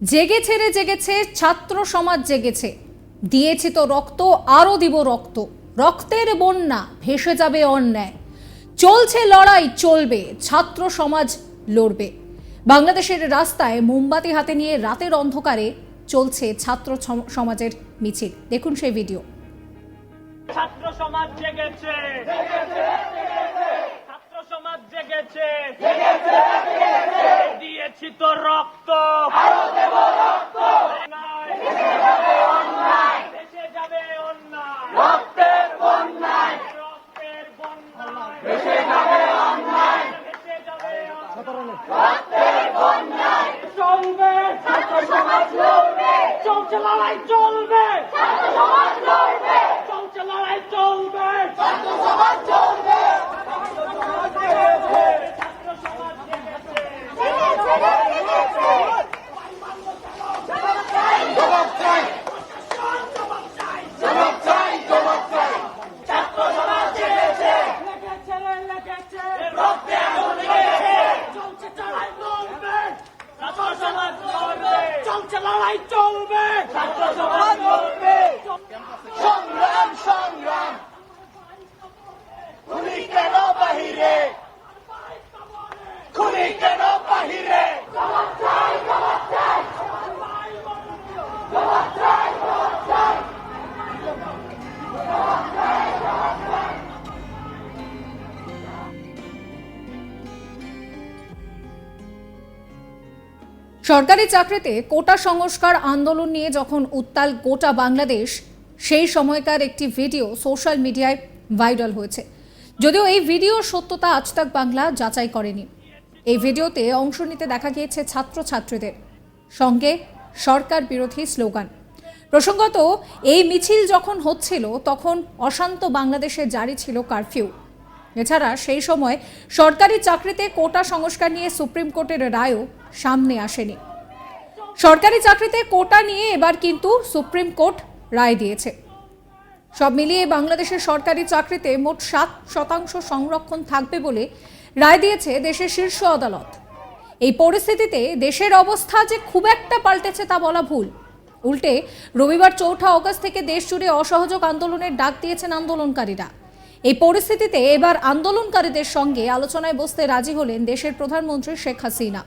জেগেছে রে জেগেছে, ছাত্র সমাজ জেগেছে। দিয়েছি তো রক্ত আরও দিব রক্ত। রক্তের বন্যা, ভেসে যাবে অন্যায়। চলছে লড়াই, চলবে, ছাত্র সমাজ লড়বে। বাংলাদেশের রাস্তায় মোমবাতি হাতে নিয়ে রাতের অন্ধকারে চলছে ছাত্র সমাজের মিছিল। দেখুন সেই ভিডিও। ছাত্র সমাজ জেগেছে। ছাত্র সমাজ জেগেছে। দিয়েছি তো রক্ত অন্যায়। দেশে যাবে অন্যায় রক্তের বন্যায় রক্তের বন্যায় ভেসে যাবে অন্যায় ভেসে যাবে অন্যায় চলবে ছাত্র সমাজ লড়বে চলছে লড়াই চলবে। ছাত্র সমাজ লড়বে চলছে লড়াই চলবে। ছাত্র সমাজ চলবে ছাত্র সমাজ জেগেছে লেগেছে রে লেগেছে রক্তে আগুন লেগেছে চলছে লড়াই চলবে ছাত্র সমাজ লড়বে চলছে লড়াই চলবে। লড়বে সংগ্রাম সংগ্রাম। খুনি কেন বাহিরে? খুনি কেন বাহিরে? সরকারি চাকরিতে কোটা সংস্কার আন্দোলন নিয়ে যখন উত্তাল গোটা বাংলাদেশ, সেই সময়কার একটি ভিডিও সোশ্যাল মিডিয়ায় ভাইরাল হয়েছে। যদিও এই ভিডিওর সত্যতা আজ তাক বাংলা যাচাই করেনি। এই ভিডিওতে অংশ নিতে দেখা গিয়েছে ছাত্রছাত্রীদের। সঙ্গে সরকার বিরোধী স্লোগান। প্রসঙ্গত, এই মিছিল যখন হচ্ছিল, তখন অশান্ত বাংলাদেশে জারি ছিল কারফিউ। এছাড়া সেই সময় সরকারি চাকরিতে কোটা সংস্কার নিয়ে সুপ্রিম কোর্টের রায়ও সামনে আসেনি। সরকারি চাকরিতে কোটা নিয়ে এবার কিন্তু সুপ্রিম কোর্ট রায় দিয়েছে। সব মিলিয়ে বাংলাদেশের সরকারি চাকরিতে মোট সাত শতাংশ সংরক্ষণ থাকবে বলে রায় দিয়েছে দেশের শীর্ষ আদালত। এই পরিস্থিতিতে দেশের অবস্থা যে খুব একটা পাল্টেছে তা বলা ভুল। উল্টে রবিবার চৌঠা অগস্ট থেকে দেশ জুড়ে অসহযোগ আন্দোলনের ডাক দিয়েছেন আন্দোলনকারীরা। এই পরিস্থিতিতে এবার আন্দোলনকারীদের সঙ্গে আলোচনায় বসতে রাজি হলেন দেশের প্রধানমন্ত্রী শেখ হাসিনা।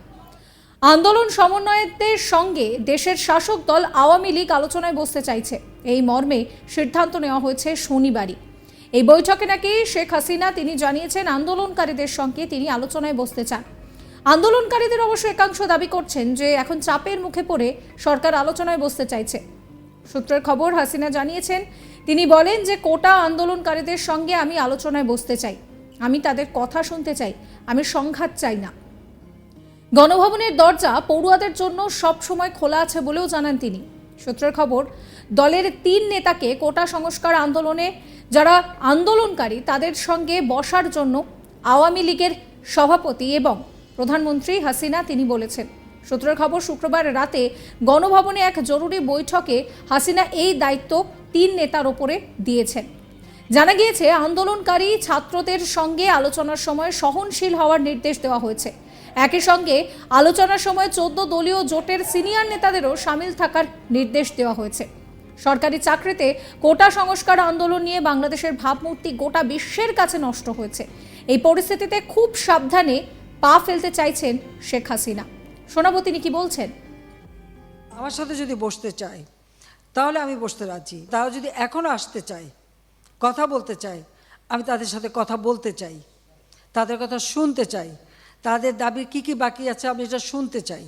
আন্দোলন সমন্বয়কদের সঙ্গে দেশের শাসক দল আওয়ামী লীগ আলোচনায় বসতে চাইছে। এই মর্মে সিদ্ধান্ত নেওয়া হয়েছে শনিবারই। এই বৈঠকে নাকি শেখ হাসিনা, তিনি জানিয়েছেন আন্দোলনকারীদের সঙ্গে তিনি আলোচনায় বসতে চান। আন্দোলনকারীদের অবশ্য একাংশ দাবি করছেন যে এখন চাপের মুখে পড়ে সরকার আলোচনায় বসতে চাইছে। সূত্রের খবর, হাসিনা জানিয়েছেন, তিনি বলেন যে কোটা আন্দোলনকারীদের সঙ্গে আমি আলোচনায় বসতে চাই। আমি তাদের কথা শুনতে চাই। আমি সংঘাত চাই না। গণভবনের দরজা পড়ুয়াদের জন্য সব সময় খোলা আছে বলেও জানান তিনি। সূত্রের খবর, দলের তিন নেতাকে কোটা সংস্কার আন্দোলনে, যারা আন্দোলনকারী, তাদের সঙ্গে বসার জন্য আওয়ামী লীগের সভাপতি এবং প্রধানমন্ত্রী হাসিনা তিনি বলেছেন। সূত্রের খবর, শুক্রবার রাতে গণভবনে এক জরুরি বৈঠকে হাসিনা এই দায়িত্ব তিন নেতার ওপরে দিয়েছেন। জানা গিয়েছে, আন্দোলনকারী ছাত্রদের সঙ্গে আলোচনার সময় সহনশীল হওয়ার নির্দেশ দেওয়া হয়েছে। একই সঙ্গে আলোচনার সময় চোদ্দ দলীয় জোটের সিনিয়র নেতাদেরও সামিল থাকার নির্দেশ দেওয়া হয়েছে। সরকারি চাকরিতে কোটা সংস্কার আন্দোলন নিয়ে বাংলাদেশের ভাবমূর্তি গোটা বিশ্বের কাছে নষ্ট হয়েছে। এই পরিস্থিতিতে খুব সাবধানে পা ফেলতে চাইছেন শেখ হাসিনা। শোনাবো তিনি কি বলছেন? আমার সাথে যদি বসতে চায়, তাহলে আমি বসতে রাজি। তারা যদি এখনও আসতে চায়, কথা বলতে চাই আমি তাদের সাথে কথা বলতে চাই, তাদের কথা শুনতে চাই তাদের দাবি কি কি বাকি আছে আমি এটা শুনতে চাই।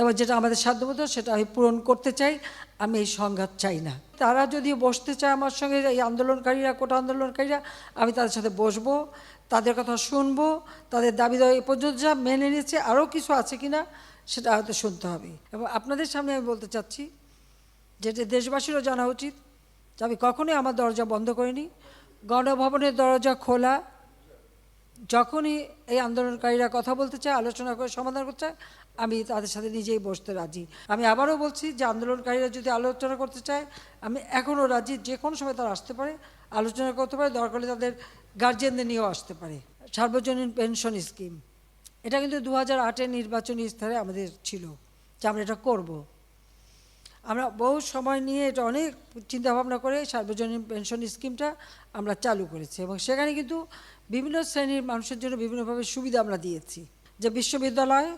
এবং যেটা আমাদের সাধ্যমতো সেটা আমি পূরণ করতে চাই, আমি এই সংঘাত চাই না। তারা যদি বসতে চায় আমার সঙ্গে, এই আন্দোলনকারীরা, কোটা আন্দোলনকারীরা, আমি তাদের সাথে বসবো, তাদের কথা শুনব, তাদের দাবি দাবি এ পর্যন্ত যা মেনে নিয়েছে, আরও কিছু আছে কিনা সেটা হয়তো শুনতে হবে। এবং আপনাদের সামনে আমি বলতে চাচ্ছি যেটা দেশবাসীরও জানা উচিত যে, আমি কখনোই আমার দরজা বন্ধ করিনি। গণভবনের দরজা খোলা যখনই এই আন্দোলনকারীরা কথা বলতে চায়, আলোচনা করে সমাধান করতে চায়, আমি তাদের সাথে নিজেই বসতে রাজি। আমি আবারও বলছি যে আন্দোলনকারীরা যদি আলোচনা করতে চায়, আমি এখনও রাজি, যে কোনো সময় তারা আসতে পারে, আলোচনা করতে পারে, দরকার হলে তাদের গার্জিয়ানদের নিয়েও আসতে পারে। সার্বজনীন পেনশন স্কিম এটা কিন্তু দু হাজার আটের নির্বাচনী স্তরে আমাদের ছিল, যে আমরা এটা করব। আমরা বহু সময় নিয়ে এটা অনেক চিন্তাভাবনা করে সার্বজনীন পেনশন স্কিমটা আমরা চালু করেছি এবং সেখানে কিন্তু বিভিন্ন শ্রেণির মানুষের জন্য বিভিন্নভাবে সুবিধা আমরা দিয়েছি। যে বিশ্ববিদ্যালয়,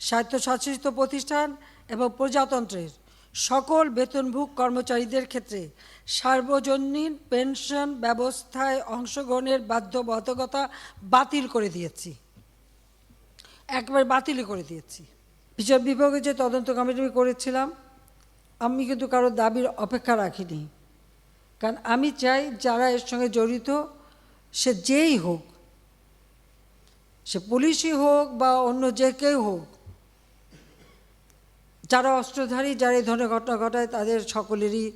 স্বায়ত্তশাসিত প্রতিষ্ঠান এবং প্রজাতন্ত্রের সকল বেতনভোগ কর্মচারীদের ক্ষেত্রে সার্বজনীন পেনশন ব্যবস্থায় অংশগ্রহণের বাধ্যবাধকতা বাতিল করে দিয়েছি। একবার বাতিল করে দিয়েছি। বিচার বিভাগে যে তদন্ত কমিটি করেছিলাম, আমি কিন্তু কারও দাবির অপেক্ষা রাখিনি। কারণ আমি চাই যারা এর সঙ্গে জড়িত সে যেই হোক, সে পুলিশই হোক বা অন্য যে কেউ হোক, যারা অস্ত্রধারী যারা এই ধরনের ঘটনা ঘটায়, তাদের সকলেরই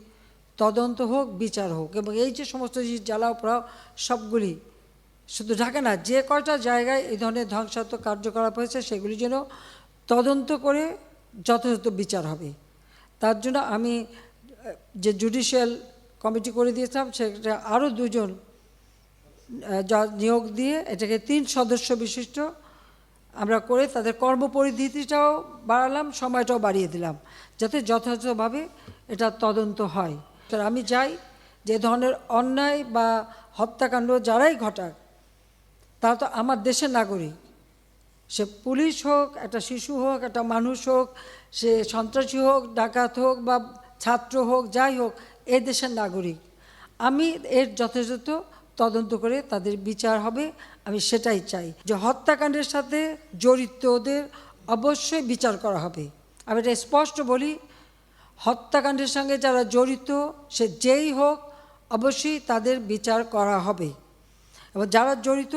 তদন্ত হোক, বিচার হোক এবং এই যে সমস্ত জিনিস জ্বালাও পোড়াও সবগুলি শুধু ঢাকা না, যে কয়টা জায়গায় এই ধরনের ধ্বংসাত্মক কার্যকলাপ হয়েছে, সেগুলি যেন তদন্ত করে যথাযথ বিচার হবে। তার জন্য আমি যে জুডিশিয়াল কমিটি করে দিয়েছিলাম, সেটা আরও দুজন নিয়োগ দিয়ে এটাকে তিন সদস্য বিশিষ্ট আমরা করে তাদের কর্মপরিধিটাও বাড়ালাম, সময়টাও বাড়িয়ে দিলাম, যাতে যথাযথভাবে এটা তদন্ত হয়। আমি চাই যে ধরনের অন্যায় বা হত্যাকাণ্ড যারাই ঘটাক, তারা তো আমার দেশের নাগরিক। সে পুলিশ হোক, একটা শিশু হোক, একটা মানুষ হোক, সে সন্ত্রাসী হোক, ডাকাত হোক বা ছাত্র হোক, যাই হোক, এ দেশের নাগরিক। আমি এর যথাযথ তদন্ত করে তাদের বিচার হবে, আমি সেটাই চাই যে হত্যাকাণ্ডের সাথে জড়িতদের অবশ্যই বিচার করা হবে। আমি এটা স্পষ্ট বলি, হত্যাকাণ্ডের সঙ্গে যারা জড়িত, সে যেই হোক, অবশ্যই তাদের বিচার করা হবে। এবং যারা জড়িত,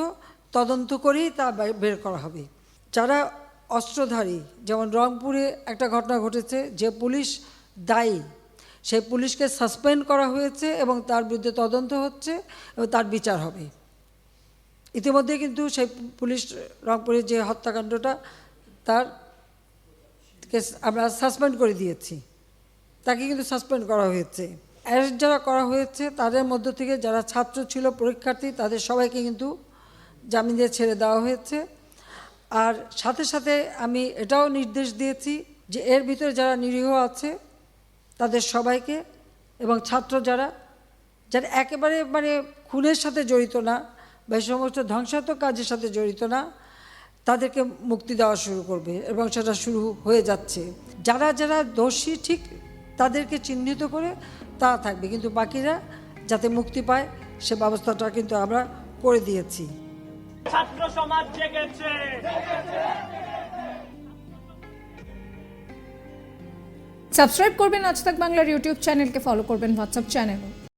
তদন্ত করেই তা বের করা হবে। যারা অস্ত্রধারী, যেমন রংপুরে একটা ঘটনা ঘটেছে, যে পুলিশ দায়ী সেই পুলিশকে সাসপেন্ড করা হয়েছে এবং তার বিরুদ্ধে তদন্ত হচ্ছে এবং তার বিচার হবে। ইতিমধ্যে কিন্তু সেই পুলিশ রংপুরের যে হত্যাকাণ্ডটা, তার কে আমরা সাসপেন্ড করে দিয়েছি। তাকে কিন্তু সাসপেন্ড করা হয়েছে। অ্যারেস্ট যারা করা হয়েছে, তাদের মধ্য থেকে যারা ছাত্র ছিল, পরীক্ষার্থী, তাদের সবাইকে কিন্তু জামিন দিয়ে ছেড়ে দেওয়া হয়েছে। আর সাথে সাথে আমি এটাও নির্দেশ দিয়েছি যে এর ভিতরে যারা নিরীহ আছে তাদের সবাইকে এবং ছাত্র যারা যারা একেবারে মানে খুনের সাথে জড়িত না বা সমস্ত ধ্বংসাত্মক কাজের সাথে জড়িত না, তাদেরকে মুক্তি দেওয়া শুরু করবে এবং সেটা শুরু হয়ে যাচ্ছে। যারা যারা দোষী, ঠিক তাদেরকে চিহ্নিত করে তারা থাকবে। কিন্তু বাকিরা যাতে মুক্তি পায়, সে ব্যবস্থাটা কিন্তু আমরা করে দিয়েছি। ছাত্র সমাজ জেগেছে। সাবস্ক্রাইব করবেন আজ তাক বাংলার ইউটিউব চ্যানেলকে ফলো করবেন হোয়াটসঅ্যাপ চ্যানেলও